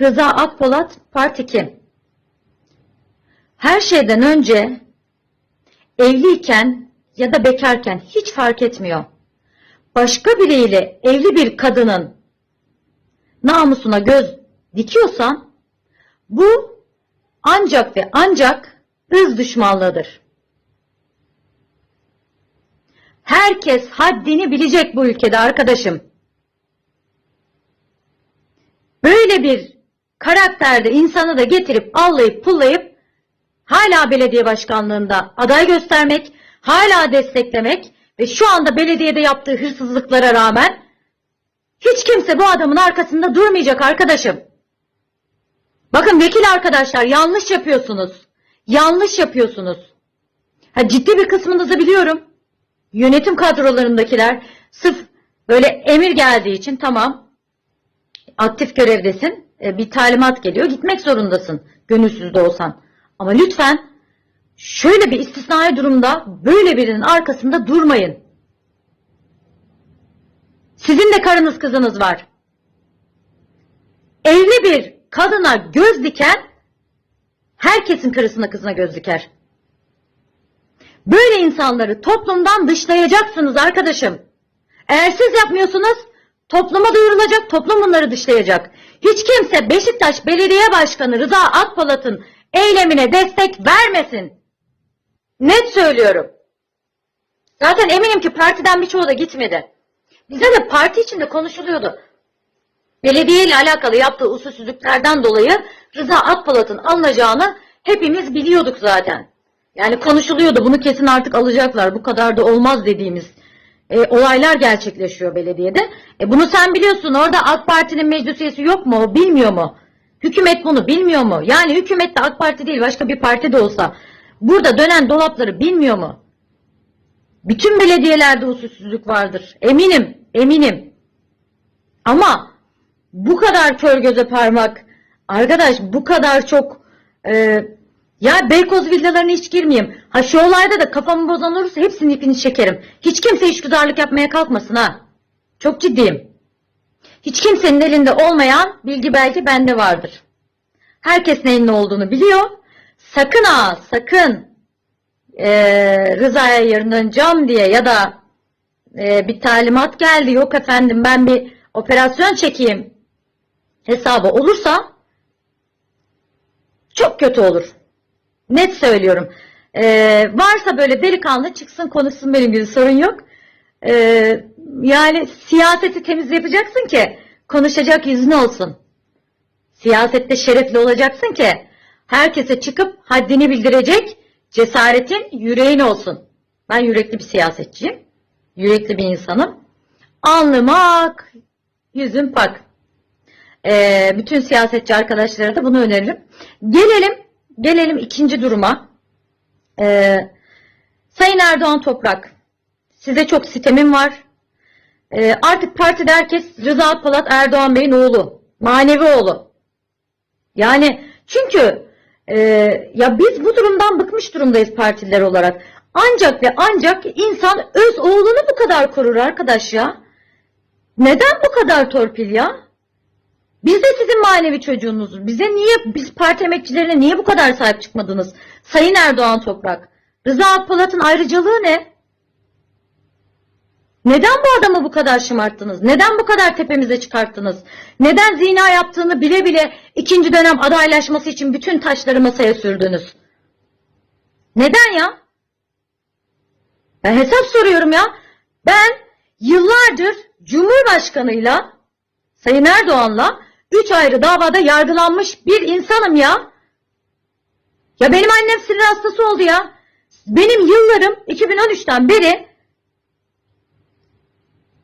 Rıza Akpolat Part 2 Her şeyden önce evliyken ya da bekarken hiç fark etmiyor. Başka biriyle evli bir kadının namusuna göz dikiyorsan bu ancak ve ancak ırz düşmanlığıdır. Herkes haddini bilecek bu ülkede arkadaşım. Böyle bir karakterde insanı da getirip allayıp pullayıp hala belediye başkanlığında aday göstermek, hala desteklemek ve şu anda belediyede yaptığı hırsızlıklara rağmen hiç kimse bu adamın arkasında durmayacak arkadaşım. Bakın vekil arkadaşlar yanlış yapıyorsunuz. Yanlış yapıyorsunuz. Ha, ciddi bir kısmınızı biliyorum. Yönetim kadrolarındakiler sırf böyle emir geldiği için tamam aktif görevdesin. E, Bir talimat geliyor. Gitmek zorundasın. Gönülsüz de olsan. Ama lütfen şöyle bir istisnai durumda böyle birinin arkasında durmayın. Sizin de karınız kızınız var. Evli bir kadına göz diken herkesin karısına kızına göz diker. Böyle insanları toplumdan dışlayacaksınız arkadaşım. Eğer siz yapmıyorsunuz topluma duyurulacak, toplum bunları dışlayacak. Hiç kimse Beşiktaş Belediye Başkanı Rıza Akpolat'ın eylemine destek vermesin. Net söylüyorum. Zaten eminim ki partiden birçoğu da gitmedi. Bize de parti içinde konuşuluyordu. Belediye ile alakalı yaptığı usulsüzlüklerden dolayı Rıza Akpolat'ın alınacağını hepimiz biliyorduk zaten. Yani konuşuluyordu. Bunu kesin artık alacaklar. Bu kadar da olmaz dediğimiz e, olaylar gerçekleşiyor belediyede. E, bunu sen biliyorsun. Orada AK Parti'nin meclis üyesi yok mu? O bilmiyor mu? Hükümet bunu bilmiyor mu? Yani hükümet de AK Parti değil başka bir parti de olsa burada dönen dolapları bilmiyor mu? Bütün belediyelerde usulsüzlük vardır. Eminim, eminim. Ama bu kadar kör göze parmak, arkadaş bu kadar çok e, ya Beykoz villalarına hiç girmeyeyim. Ha şu olayda da kafamı bozan olursa hepsinin ipini çekerim. Hiç kimse işgüzarlık yapmaya kalkmasın ha. Çok ciddiyim. Hiç kimsenin elinde olmayan bilgi belki bende vardır. Herkes neyin ne olduğunu biliyor. Sakın ha sakın e, Rıza'ya yarınlanacağım diye ya da e, bir talimat geldi yok efendim ben bir operasyon çekeyim hesabı olursa çok kötü olur. Net söylüyorum. Ee, varsa böyle delikanlı çıksın konuşsun benim gibi sorun yok. Ee, yani siyaseti temiz yapacaksın ki konuşacak yüzün olsun. Siyasette şerefli olacaksın ki herkese çıkıp haddini bildirecek cesaretin yüreğin olsun. Ben yürekli bir siyasetçiyim. Yürekli bir insanım. Alnım ak, yüzüm pak. Ee, bütün siyasetçi arkadaşlara da bunu öneririm. Gelelim, gelelim ikinci duruma. Ee, Sayın Erdoğan Toprak, size çok sitemim var. Ee, artık partide herkes Rıza Polat Erdoğan Bey'in oğlu, manevi oğlu. Yani çünkü e, ya biz bu durumdan bıkmış durumdayız partililer olarak. Ancak ve ancak insan öz oğlunu bu kadar korur arkadaş ya. Neden bu kadar torpil ya? Biz de sizin manevi çocuğunuzuz. Bize niye, biz parti emekçilerine niye bu kadar sahip çıkmadınız? Sayın Erdoğan Toprak. Rıza Akpolat'ın ayrıcalığı ne? Neden bu adamı bu kadar şımarttınız? Neden bu kadar tepemize çıkarttınız? Neden zina yaptığını bile bile ikinci dönem adaylaşması için bütün taşları masaya sürdünüz? Neden ya? Ben hesap soruyorum ya. Ben yıllardır Cumhurbaşkanıyla Sayın Erdoğan'la üç ayrı davada yargılanmış bir insanım ya. Ya benim annem sinir hastası oldu ya. Benim yıllarım 2013'ten beri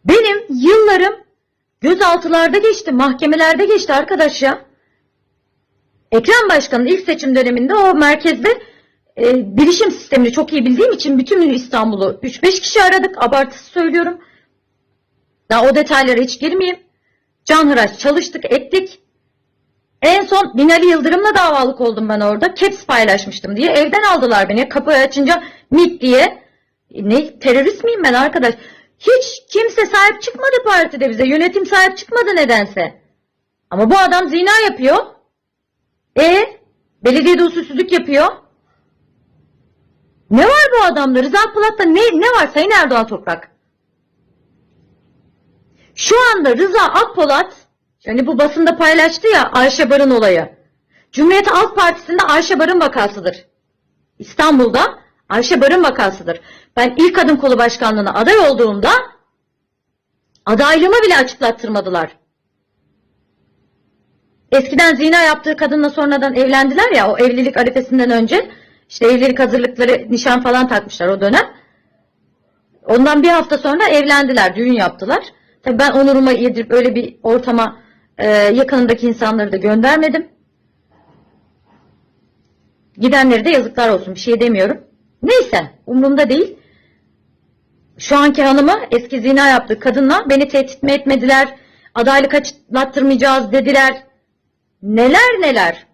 benim yıllarım gözaltılarda geçti, mahkemelerde geçti arkadaş ya. Ekrem Başkan'ın ilk seçim döneminde o merkezde e, bilişim sistemini çok iyi bildiğim için bütün İstanbul'u 3-5 kişi aradık. Abartısı söylüyorum. Daha o detaylara hiç girmeyeyim. Canhıraş çalıştık ettik. En son Binali Yıldırım'la davalık oldum ben orada. Caps paylaşmıştım diye. Evden aldılar beni. Kapıyı açınca MIT diye. Ne terörist miyim ben arkadaş? Hiç kimse sahip çıkmadı partide bize. Yönetim sahip çıkmadı nedense. Ama bu adam zina yapıyor. E belediyede usulsüzlük yapıyor. Ne var bu adamda? Rıza Polat'ta ne, ne var Sayın Erdoğan Toprak? Şu anda Rıza Akpolat, yani bu basında paylaştı ya Ayşe Barın olayı. Cumhuriyet Halk Partisi'nde Ayşe Barın vakasıdır. İstanbul'da Ayşe Barın vakasıdır. Ben ilk kadın kolu başkanlığına aday olduğumda adaylığımı bile açıklattırmadılar. Eskiden zina yaptığı kadınla sonradan evlendiler ya o evlilik arifesinden önce işte evlilik hazırlıkları nişan falan takmışlar o dönem. Ondan bir hafta sonra evlendiler, düğün yaptılar. Tabii ben onuruma yedirip öyle bir ortama e, yakınındaki insanları da göndermedim. Gidenlere de yazıklar olsun bir şey demiyorum. Neyse umurumda değil. Şu anki hanımı eski zina yaptığı kadınla beni tehdit mi etmediler, adaylık açıklattırmayacağız dediler. Neler neler.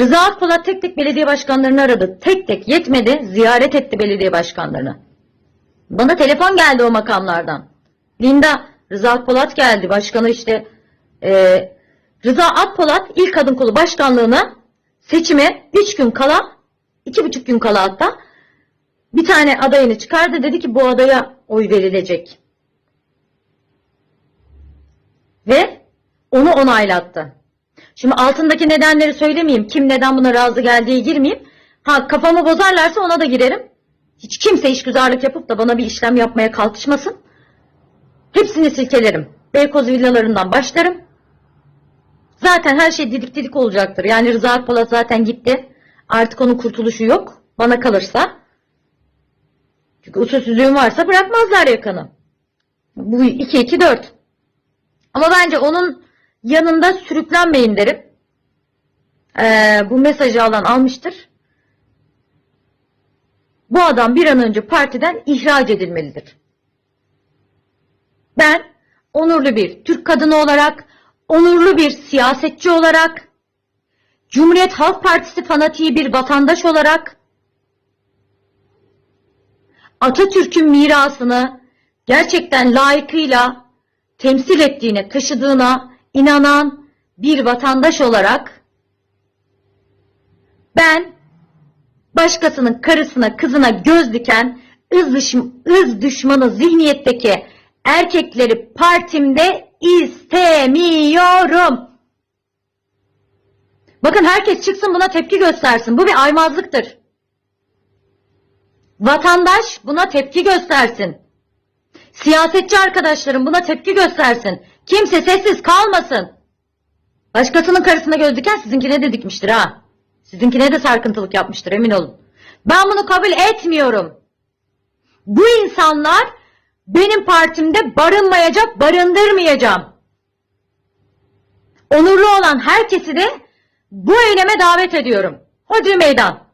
Rıza Akpolat tek tek belediye başkanlarını aradı. Tek tek yetmedi ziyaret etti belediye başkanlarını. Bana telefon geldi o makamlardan. Linda Rıza Akpolat geldi. Başkanı işte e, Rıza Akpolat ilk kadın kolu başkanlığına seçime 3 gün kala 2,5 gün kala hatta bir tane adayını çıkardı. Dedi ki bu adaya oy verilecek. Ve onu onaylattı. Şimdi altındaki nedenleri söylemeyeyim. Kim neden buna razı geldiği girmeyeyim. Ha kafamı bozarlarsa ona da girerim. Hiç kimse işgüzarlık yapıp da bana bir işlem yapmaya kalkışmasın. Hepsini silkelerim. Beykoz villalarından başlarım. Zaten her şey didik didik olacaktır. Yani Rıza Akpolat zaten gitti. Artık onun kurtuluşu yok. Bana kalırsa. Çünkü usulsüzlüğüm varsa bırakmazlar yakanı. Bu 2-2-4. Ama bence onun yanında sürüklenmeyin derim. Ee, bu mesajı alan almıştır. Bu adam bir an önce partiden ihraç edilmelidir. Ben onurlu bir Türk kadını olarak, onurlu bir siyasetçi olarak, Cumhuriyet Halk Partisi fanatiği bir vatandaş olarak, Atatürk'ün mirasını gerçekten layıkıyla temsil ettiğine, taşıdığına inanan bir vatandaş olarak ben başkasının karısına, kızına göz diken ız, düşm- ız düşmanı zihniyetteki erkekleri partimde istemiyorum. Bakın herkes çıksın buna tepki göstersin. Bu bir aymazlıktır. Vatandaş buna tepki göstersin. Siyasetçi arkadaşlarım buna tepki göstersin. Kimse sessiz kalmasın. Başkasının karısına göz diken sizinkine de dikmiştir ha. Sizinkine de sarkıntılık yapmıştır emin olun. Ben bunu kabul etmiyorum. Bu insanlar benim partimde barınmayacak, barındırmayacağım. Onurlu olan herkesi de bu eyleme davet ediyorum. Hodri meydan.